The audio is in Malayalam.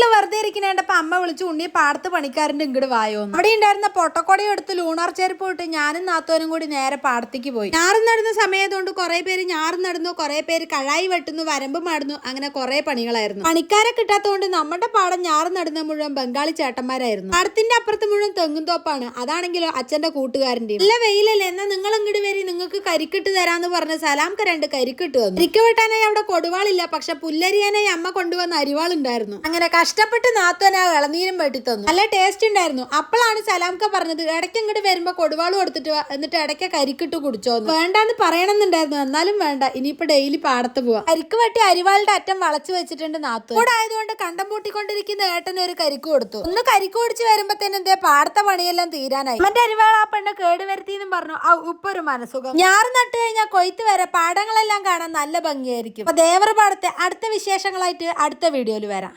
വീട്ടിൽ വെറുതെ ഇരിക്കണേണ്ടപ്പോ അമ്മ വിളിച്ചു ഉണ്ണിയെ പാടത്ത് പണിക്കാരന്റെ ഇങ്ങോട്ട് വായോ അവിടെ ഉണ്ടായിരുന്ന പൊട്ടക്കൊടയും എടുത്ത് ലൂണാർ ചേർപ്പ് വിട്ട് ഞാനും നാത്തോനും കൂടി നേരെ പാടത്തേക്ക് പോയി. ഞാറും നടുന്ന സമയത്തുകൊണ്ട് കുറേ പേര് ഞാറും നടുന്നു കുറേ പേര് കഴായി വെട്ടുന്നു വരമ്പ് മാടുന്നു അങ്ങനെ കുറേ പണികളായിരുന്നു. പണിക്കാരെ കിട്ടാത്തതുകൊണ്ട് നമ്മുടെ പാടം ഞാറും നടുന്ന മുഴുവൻ ബംഗാളി ചേട്ടന്മാരായിരുന്നു. പാടത്തിന്റെ അപ്പുറത്ത് മുഴുവൻ തെങ്ങും തോപ്പാണ്. അതാണെങ്കിലോ അച്ഛന്റെ കൂട്ടുകാരന്റെ ഇല്ല വെയിലല്ലേ? എന്നാൽ നിങ്ങൾ ഇങ്ങോട്ട് വരി നിങ്ങൾക്ക് കരിക്കിട്ട് തരാന്ന് പറഞ്ഞ് സലാംക്ക് രണ്ട് കരിക്കിട്ട് തന്നു. കരിക്ക് വെട്ടാനായി അവിടെ കൊടുവാളില്ല പക്ഷെ പുല്ലരിയാനായി അമ്മ കൊണ്ടുവന്ന അരിവാൾ ഉണ്ടായിരുന്നു. അങ്ങനെ കഷ്ടപ്പെട്ട് നാത്തോന ഇളനീരും വെട്ടി തന്നു. നല്ല ടേസ്റ്റ് ഉണ്ടായിരുന്നു. അപ്പോഴാണ് സലാംക്ക പറഞ്ഞത് ഇടയ്ക്ക് ഇങ്ങോട്ട് വരുമ്പോ കൊടുവാൾ കൊടുത്തിട്ട് എന്നിട്ട് ഇടയ്ക്ക് കരിക്കിട്ട് കുടിച്ചോന്ന് വേണ്ടാന്ന് പറയണമെന്നുണ്ടായിരുന്നു. എന്നാലും വേണ്ട ഇനിയിപ്പോ ഡെയിലി പാടത്ത് പോവാ. കരിക്ക് വെട്ടി അരിവാളുടെ അറ്റം വളച്ചു വെച്ചിട്ടുണ്ട് നാത്തു കൂടെ ആയതുകൊണ്ട് കണ്ടം പൂട്ടിക്കൊണ്ടിരിക്കുന്ന ഏട്ടന് ഒരു കരിക്ക് കൊടുത്തു. ഒന്ന് കരിക്ക് കുടിച്ച് വരുമ്പോ തന്നെ എന്തേ പാടത്തെ പണിയെല്ലാം തീരാനായി. മറ്റേ അരിവാൾ ആ പെണ്ണ് കേട് എന്നും പറഞ്ഞു. ആ ഉപ്പൊരു മനസുഖം ഞാറ് നട്ട് കഴിഞ്ഞാൽ കൊയ്ത്ത് വരെ പാടങ്ങളെല്ലാം കാണാൻ നല്ല ഭംഗിയായിരിക്കും. അപ്പൊ ദേവർ പാടത്തെ അടുത്ത വിശേഷങ്ങളായിട്ട് അടുത്ത വീഡിയോയിൽ വരാം.